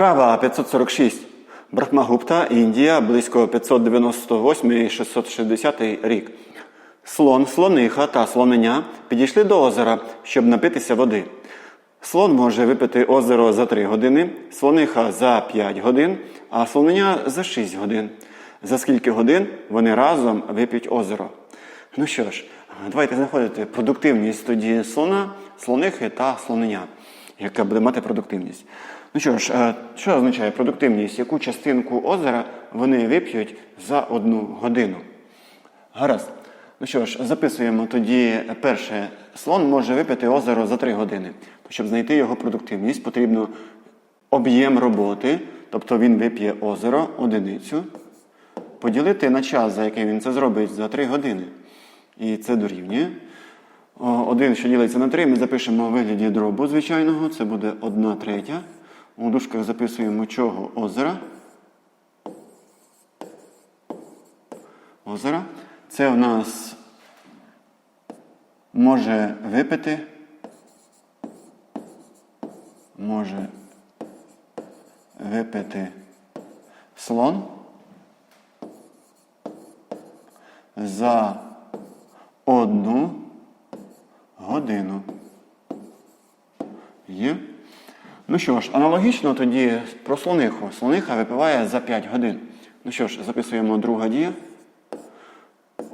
Вправа 546. Брахмагупта, Індія, близько 598-660 рік. Слон, слониха та слонення підійшли до озера, щоб напитися води. Слон може випити озеро за 3 години, слониха за 5 годин, а слонення за 6 годин. За скільки годин вони разом вип'ють озеро? Ну що ж, давайте знаходити продуктивність тоді слона, слонихи та слонення, яка буде мати продуктивність. Ну що ж, що означає продуктивність? Яку частинку озера вони вип'ють за одну годину? Гаразд. Ну що ж, записуємо тоді перше. Слон може випити озеро за 3 години. Щоб знайти його продуктивність, потрібно об'єм роботи, тобто він вип'є озеро, одиницю, поділити на час, за який він це зробить, за 3 години. І це дорівнює. Один, що ділиться на 3, ми запишемо у вигляді дробу звичайного, це буде 1 третя. У дужках записуємо чого озера. Озера. Це в нас може випити. Може випити слон за одну годину. Є. Ну що ж, аналогічно тоді про слониху. Слониха випиває за 5 годин. Ну що ж, записуємо друга дія.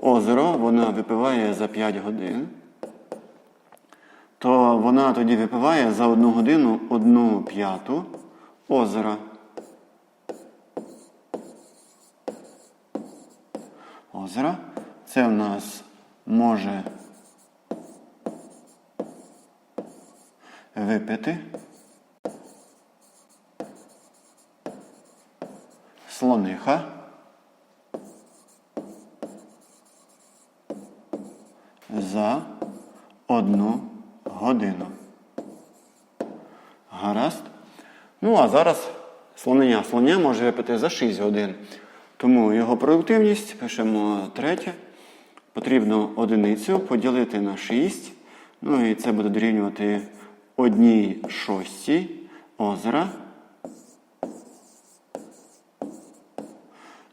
Озеро вона випиває за 5 годин. То вона тоді випиває за одну годину одну п'яту озера. Озера. Це в нас може випити слониха. За одну годину. Гаразд. Ну, а зараз слонення. Слоня може випити за 6 годин. Тому його продуктивність пишемо третє. Потрібно одиницю поділити на 6. Ну і це буде дорівнювати одній шостій озера.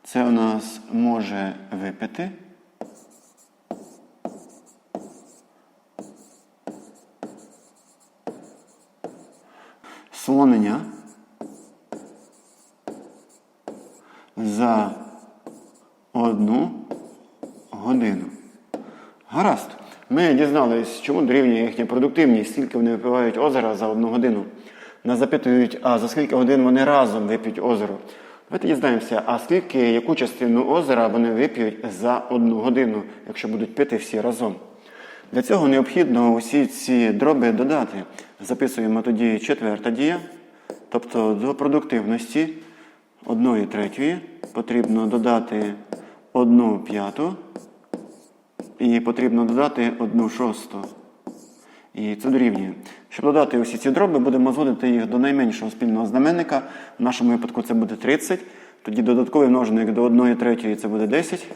Це у нас може випити. Слонення за одну годину. Гаразд. Ми дізнались, чому дорівнює їхня продуктивність, скільки вони випивають озера за одну годину. Нас запитують, а за скільки годин вони разом вип'ють озеро. Давайте дізнаємося, а скільки, яку частину озера вони вип'ють за одну годину, якщо будуть пити всі разом. Для цього необхідно усі ці дроби додати. Записуємо тоді четверта дія, тобто до продуктивності одної третьої потрібно додати одну п'яту і потрібно додати одну шосту. І це дорівнює. Щоб додати усі ці дроби, будемо зводити їх до найменшого спільного знаменника. В нашому випадку це буде 30. Тоді додатковий множник до 1 третьої це буде 10.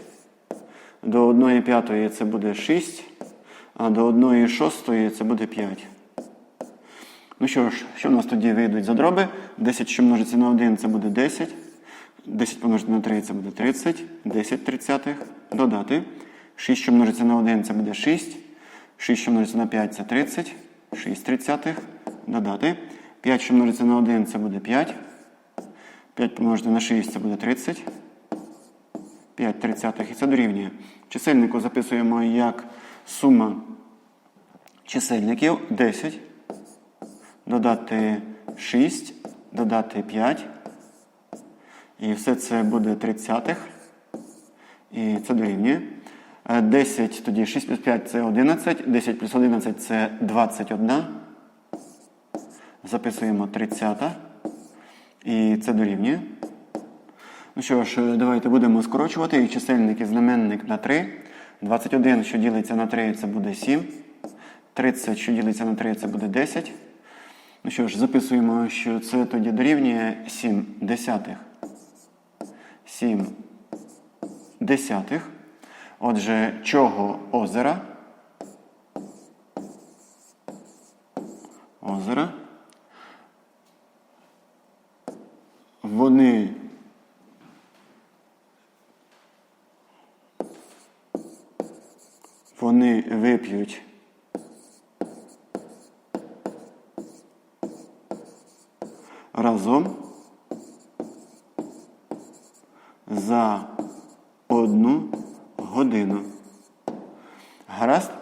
До 1 п'ятої це буде 6. А до 1 шостої це буде 5. Ну що ж, що в нас тоді вийдуть за дроби? 10, що множиться на 1, це буде 10. 10 помножити на 3 це буде 30. 10 тридцятих. Додати. 6, що множиться на 1, це буде 6. 6, що на 5, це 30. 6 тридцятих. Додати. 5, що на 1, це буде 5. 5 помножити на 6, це буде 30. 5 тридцятих. І це дорівнює. Чисельнику записуємо як сума чисельників 10. Додати 6, додати 5. І все це буде тридцятих. І це дорівнює. 10, тоді 6 плюс 5 це 11. 10 плюс 11 це 21. Записуємо 30. І це дорівнює. Ну що ж, давайте будемо скорочувати. І чисельник і знаменник на 3. 21, що ділиться на 3, це буде 7. 30, що ділиться на 3, це буде 10. Ну що ж, записуємо, що це тоді дорівнює 7 десятих. 7 десятих. Отже, чого озера? Озера. Вони вони вип'ють разом за одну годину. Гаразд? Ну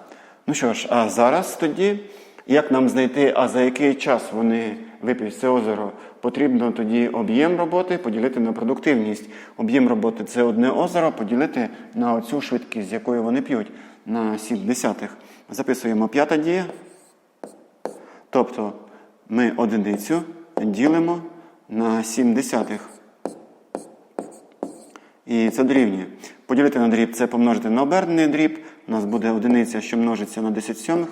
що ж, а зараз тоді, як нам знайти, а за який час вони вип'ють це озеро, потрібно тоді об'єм роботи поділити на продуктивність. Об'єм роботи це одне озеро, поділити на оцю швидкість, з якою вони п'ють, на 7 десятих. Записуємо п'ята дія. Тобто ми одиницю ділимо на 7 десятих. І це дорівнює. Поділити на дріб це помножити на обернений дріб. У нас буде одиниця, що множиться на 10 сьомих.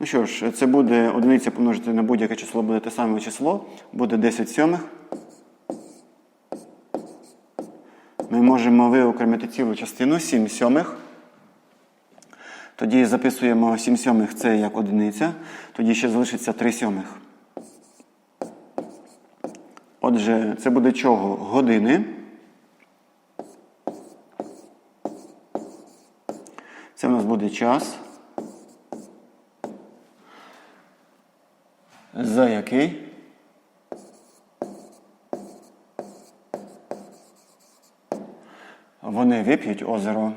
Ну що ж, це буде одиниця помножити на будь-яке число, буде те саме число, буде 10 сьомих. Ми можемо виокремити цілу частину 7 сьомих. Тоді записуємо 7 сьомих це як одиниця. Тоді ще залишиться 3 сьомих. Отже, це буде чого? Години. Це в нас буде час. За який? Вони вип'ють озеро.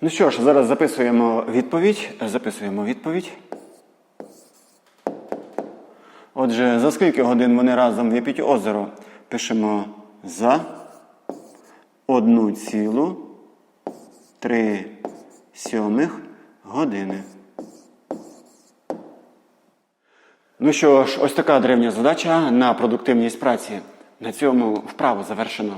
Ну що ж, зараз записуємо відповідь. Записуємо відповідь. Отже, за скільки годин вони разом вип'ють озеро? Пишемо за одну цілу три сьомих години. Ну що ж, ось така древня задача на продуктивність праці. На цьому вправо завершено.